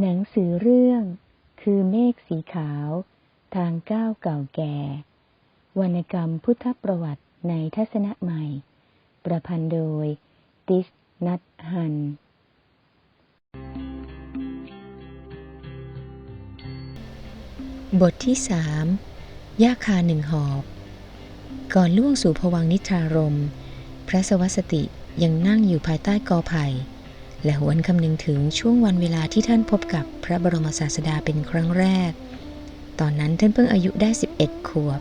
หนังสือเรื่อง คือเมฆสีขาว ทางก้าวเก่าแก่ วรรณกรรมพุทธประวัติในทัศนะใหม่ ประพันธ์โดย ติสนัทฮัน บทที่สามยาคาหนึ่งหอบ ก่อนล่วงสู่ผวังนิทรารม พระสวัสติยังนั่งอยู่ภายใต้กอไผ่ และหวนคำนึงถึงช่วงวันเวลาที่ท่านพบกับพระบรมศาสดาเป็นครั้งแรก ตอนนั้นท่านเพิ่งอายุได้ 11 ขวบ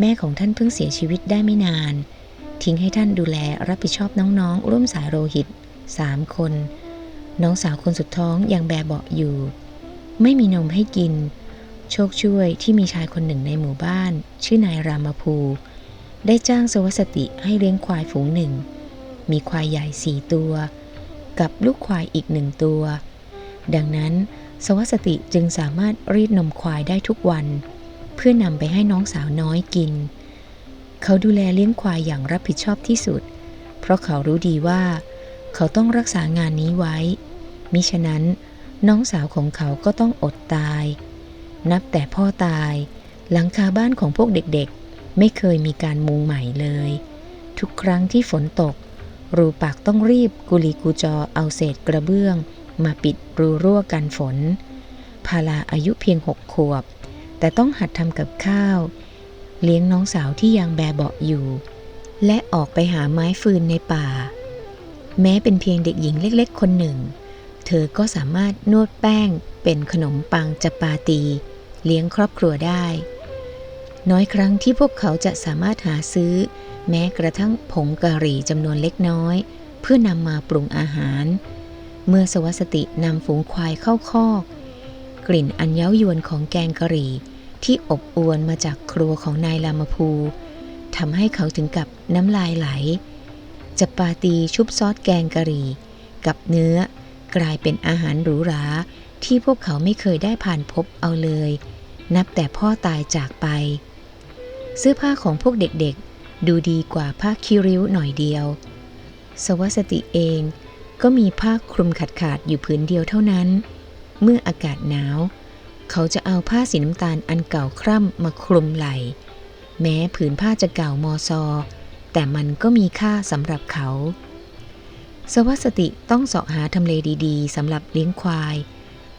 แม่ของท่านเพิ่งเสียชีวิตได้ไม่นาน ทิ้งให้ท่านดูแลรับผิดชอบน้องๆ ร่วมสายโลหิตสามคน น้องสาวคนสุดท้องยังแบเบาะอยู่ ไม่มีนมให้กิน โชคช่วยที่มีชายคนหนึ่งในหมู่บ้าน ชื่อนายรามภู ได้จ้างสวัสติให้เลี้ยงควายฝูงหนึ่ง มีควายใหญ่สี่ตัว กับลูกควายอีกหนึ่งตัว ดังนั้น สวัสติจึงสามารถรีดนมควายได้ทุกวัน เพื่อนำไปให้น้องสาวน้อยกิน เขาดูแลเลี้ยงควายอย่างรับผิดชอบที่สุด เพราะเขารู้ดีว่า เขาต้องรักษางานนี้ไว้ มิฉะนั้น น้องสาวของเขาก็ต้องอดตาย นับแต่พ่อตาย หลังคาบ้านของพวกเด็กๆ ไม่เคยมีการมุงใหม่เลย ทุกครั้งที่ฝนตก รูปากต้องรีบกุลีกูจอเอาเศษกระเบื้อง มาปิดรูรั่วกันฝน พาลาอายุเพียงหกขวบ แต่ต้องหัดทำกับข้าว เลี้ยงน้องสาวที่ยังแบเบาะอยู่ และออกไปหาไม้ฟืนในป่า แม้เป็นเพียงเด็กหญิงเล็กๆ คนหนึ่ง เธอก็สามารถนวดแป้งเป็นขนมปังจัปาตี เลี้ยงครอบครัวได้ น้อยครั้งที่พวกเขาจะสามารถหาซื้อ แม้กระทั่งผงกะหรี่จำนวนเล็กน้อย เพื่อนำมาปรุงอาหาร เมื่อสวัสตินำฝูงควายเข้าคอก กลิ่นอันเย้ายวนของแกงกะหรี่ที่อบอวนมาจากครัวของนายลามพูทำให้เขาถึงกับน้ำลายไหลจับปาตีชุบซอสแกงกะหรี่ กับเนื้อกลายเป็นอาหารหรูหราที่พวกเขาไม่เคยได้ผ่านพบเอาเลย นับแต่พ่อตายจากไป เสื้อผ้าของพวกเด็กๆ ดูดีกว่าผ้าคิริ้วหน่อยเดียว สวัสติเองก็มีผ้าคลุมขาดๆอยู่ผืนเดียวเท่านั้น เมื่ออากาศหนาว เขาจะเอาผ้าสีน้ำตาลอันเก่าคร่ำมาคลุมไหล่แม้ผืนผ้าจะเก่ามอซอ แต่มันก็มีค่าสำหรับเขา สวัสติต้องเสาะหาทำเลดีๆสำหรับเลี้ยงควาย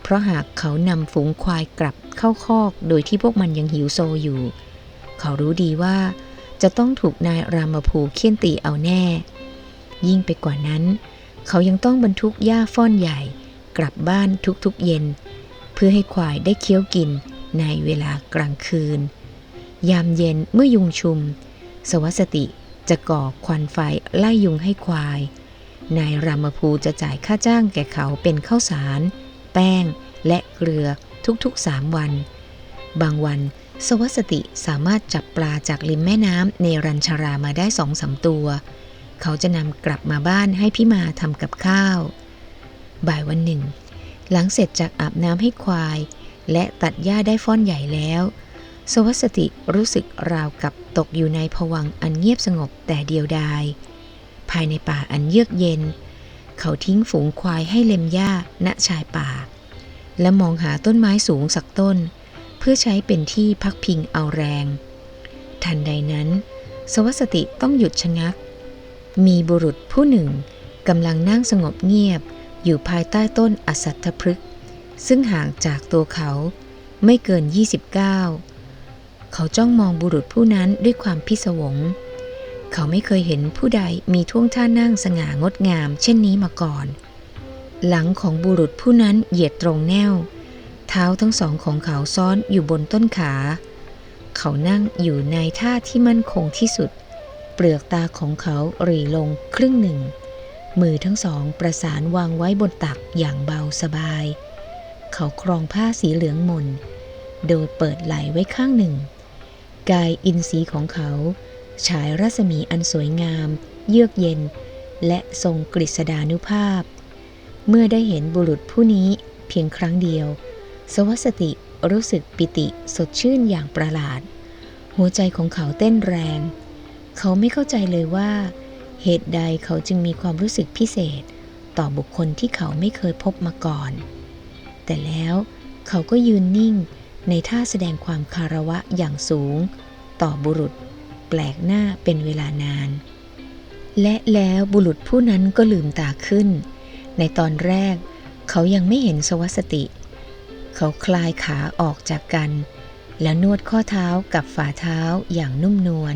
เพราะหากเขานำฝูงควายกลับเข้าคอกโดยที่พวกมันยังหิวโซอยู่ เขารู้ดีว่า จะต้องถูกนายรามภูเคี่ยนตีเอาแน่ ยิ่งไปกว่านั้น เขายังต้องบรรทุกหญ้าฟ่อนใหญ่ กลับบ้านทุกๆเย็น เพื่อให้ควายได้เคี้ยวกินในเวลากลางคืน ยามเย็นเมื่อยุงชุม สวัสติจะก่อควันไฟไล่ยุงให้ควาย นายรามภูจะจ่ายค่าจ้างแก่เขาเป็นข้าวสาร แป้งและเกลือทุกๆสามวัน บางวัน สวัสติสามารถจับปลาจากริมแม่น้ำในรัญชารามาได้สองสามตัว เขาจะนำกลับมาบ้านให้พี่มาทำกับข้าว บ่ายวันหนึ่ง หลังเสร็จจากอาบน้ำให้ควาย และตัดหญ้าได้ฟ้อนใหญ่แล้ว สวัสติรู้สึกราวกับตกอยู่ในผวังอันเงียบสงบแต่เดียวดาย ภายในป่าอันเยือกเย็น เขาทิ้งฝูงควายให้เล็มหญ้าณชายป่าและมองหาต้นไม้สูงสักต้น เพื่อใช้เป็นที่พักพิงเอาแรง ทันใดนั้น สวัสติต้องหยุดชะงัก มีบุรุษผู้หนึ่งกำลังนั่งสงบเงียบอยู่ภายใต้ต้นอสัตถพฤกษ์ซึ่งห่างจากตัวเขาไม่เกิน 29 เขาจ้องมองบุรุษผู้นั้นด้วยความพิศวง เขาไม่เคยเห็นผู้ใดมีท่วงท่านั่งสง่างดงามเช่นนี้มาก่อน หลังของบุรุษผู้นั้นเหยียดตรงแนว ท้าทั้งสองของเขาซ้อนอยู่บนต้นขา เขานั่งอยู่ในท่าที่มั่นคงที่สุด เปลือกตาของเขาหรีลงครึ่งหนึ่ง มือทั้งสองประสานวางไว้บนตักอย่างเบาสบาย เขาครองผ้าสีเหลืองมน โดยเปิดไหลไว้ข้างหนึ่ง กายอินทรีย์ของเขา ฉายรัศมีอันสวยงาม เยือกเย็น และทรงกฤษดานุภาพ เมื่อได้เห็นบุรุษผู้นี้เพียงครั้งเดียว สวัสติรู้สึกปิติสดชื่นอย่างประหลาด หัวใจของเขาเต้นแรง เขาไม่เข้าใจเลยว่า เหตุใดเขาจึงมีความรู้สึกพิเศษ ต่อบุคคลที่เขาไม่เคยพบมาก่อน แต่แล้วเขาก็ยืนนิ่งในท่าแสดงความคารวะอย่างสูง ต่อบุรุษ แปลกหน้าเป็นเวลานาน และแล้วบุรุษผู้นั้นก็ลืมตาขึ้น ในตอนแรก เขายังไม่เห็นสวัสติเเขาคลายขาออกจากกัน แล้วนวดข้อเท้ากับฝ่าเท้าอย่างนุ่มนวล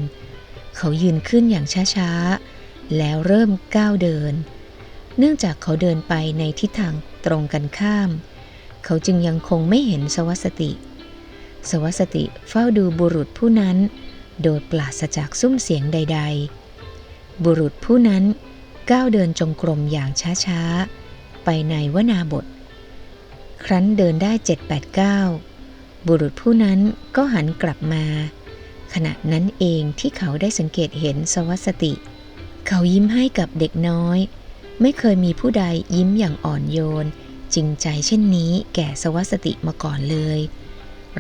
เขายืนขึ้นอย่างช้าๆ แล้วเริ่มก้าวเดิน เนื่องจากเขาเดินไปในทิศทางตรงกันข้าม เขาจึงยังคงไม่เห็นสวัสติ สวัสติเฝ้าดูบุรุษผู้นั้น โดยปราศจากซุ้มเสียงใด ๆ บุรุษผู้นั้นก้าวเดินจงกรมอย่างช้าๆ ไปในวนาบท ครั้นเดินได้เจ็ดแปดเก้าบุรุษผู้นั้นก็หันกลับมา ขณะนั้นเองที่เขาได้สังเกตเห็นสวัสติ เขายิ้มให้กับเด็กน้อย ไม่เคยมีผู้ใดยิ้มอย่างอ่อนโยน จริงใจเช่นนี้แก่สวัสติมาก่อนเลย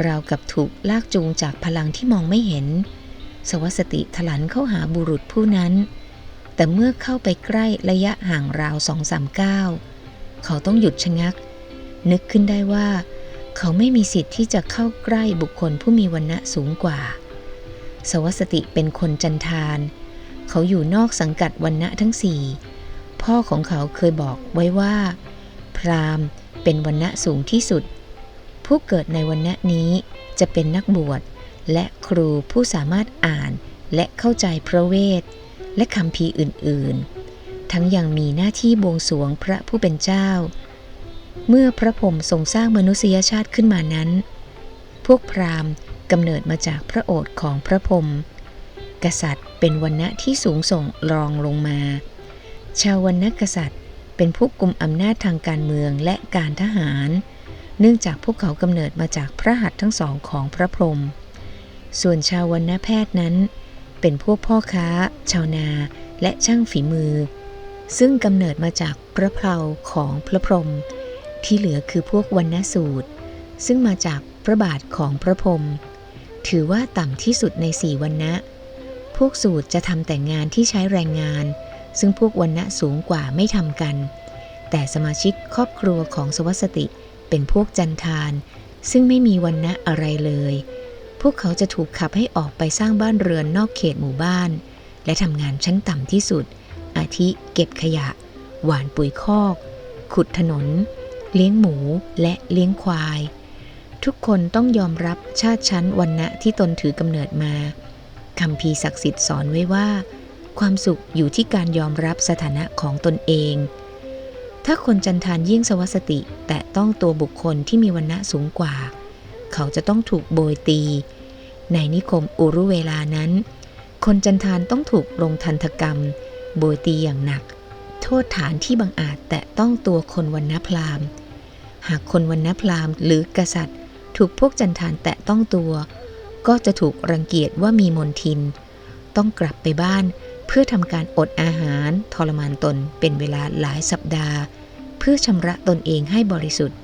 ราวกับถูกลากจูงจากพลังที่มองไม่เห็น สวัสติถลันเข้าหาบุรุษผู้นั้น แต่เมื่อเข้าไปใกล้ระยะห่างราวสองสามก้าวเขาต้องหยุดชะงัก นึกขึ้นได้ว่า เขาไม่มีสิทธิ์ที่จะเข้าใกล้บุคคลผู้มีวันณะสูงกว่า สวัสติเป็นคนจันทาน เขาอยู่นอกสังกัดวันณะทั้งสี่ พ่อของเขาเคยบอกไว้ว่า พราหมณ์เป็นวันณะสูงที่สุด ผู้เกิดในวันณะนี้จะเป็นนักบวชและครูผู้สามารถอ่านและเข้าใจพระเวท และคำพีอื่น ๆ ทั้งยังมีหน้าที่บวงสรวงพระผู้เป็นเจ้า เมื่อพระพรหมทรงสร้างมนุษยชาติขึ้นมานั้น พวกพราหมณ์กำเนิดมาจากพระโอษฐ์ของพระพรหมกษัตริย์เป็นวันณะที่สูงส่งรองลงมา ชาววันณะกษัตริย์เป็นผู้กุมอำนาจทางการเมืองและการทหาร เนื่องจากพวกเขากำเนิดมาจากพระหัตถ์ทั้งสองของพระพรหมส่วนชาววันณะแพทย์นั้น เป็นพวกพ่อค้า ชาวนาและช่างฝีมือ ซึ่งกำเนิดมาจากพระเพลาของพระพรหม ที่เหลือคือพวกวันณสูตร ซึ่งมาจากพระบาทของพระพรมถือว่าต่ำที่สุดในสี่วันณะพวกสูตรจะทำแต่งานที่ใช้แรงงาน ซึ่งพวกวันณะสูงกว่าไม่ทำกัน แต่สมาชิกครอบครัวของสวัสติเป็นพวกจันทานซึ่งไม่มีวันณะอะไรเลย พวกเขาจะถูกขับให้ออกไปสร้างบ้านเรือนนอกเขตหมู่บ้าน และทำงานชั้นต่ำที่สุด อาทิเก็บขยะ หว่านปุ๋ยคอก ขุดถนน เลี้ยงหมูและเลี้ยงควาย ทุกคนต้องยอมรับชาติชั้นวันณะที่ตนถือกำเนิดมาคำพีศักดิ์สิทธิ์สอนไว้ว่า ความสุขอยู่ที่การยอมรับสถานะของตนเอง ถ้าคนจันทานยิ่งสวัสติ แต่ต้องตัวบุคคลที่มีวันณะสูงกว่า เขาจะต้องถูกโบยตี ในนิคมอุรุเวลานั้น คนจันทานต้องถูกลงทันตกรรม โบยตีอย่างหนัก โทษฐานที่บังอาจแต่ต้องตัวคนวันณพราหมณ์ หากคนวันณพราหมณ์หรือกษัตริย์ ถูกพวกจันทานแตะต้องตัว ก็จะถูกรังเกียจว่ามีมนทิน ต้องกลับไปบ้านเพื่อทำการอดอาหารทรมานตนเป็นเวลาหลายสัปดาห์ เพื่อชำระตนเองให้บริสุทธิ์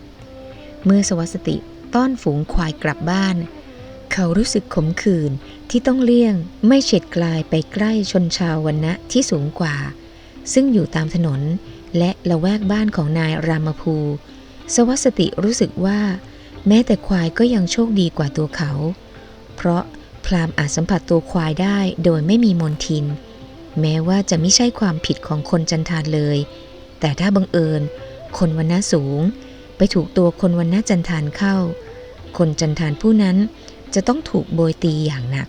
เมื่อสวัสติต้อนฝูงควายกลับบ้าน เขารู้สึกขมขื่นที่ต้องเลี่ยงไม่เฉียดกลายไปใกล้ชนชาววันณะที่สูงกว่า ซึ่งอยู่ตามถนนและละแวกบ้านของนายรามภู สวัสติรู้สึกว่า แม้แต่ควายก็ยังโชคดีกว่าตัวเขา เพราะพรามอาจสัมผัสตัวควายได้โดยไม่มีมนทิน แม้ว่าจะไม่ใช่ความผิดของคนจันทานเลย แต่ถ้าบังเอิญ คนวันณะสูง ไปถูกตัวคนวันณะจันทานเข้า คนจันทานผู้นั้นจะต้องถูกโบยตีอย่างหนัก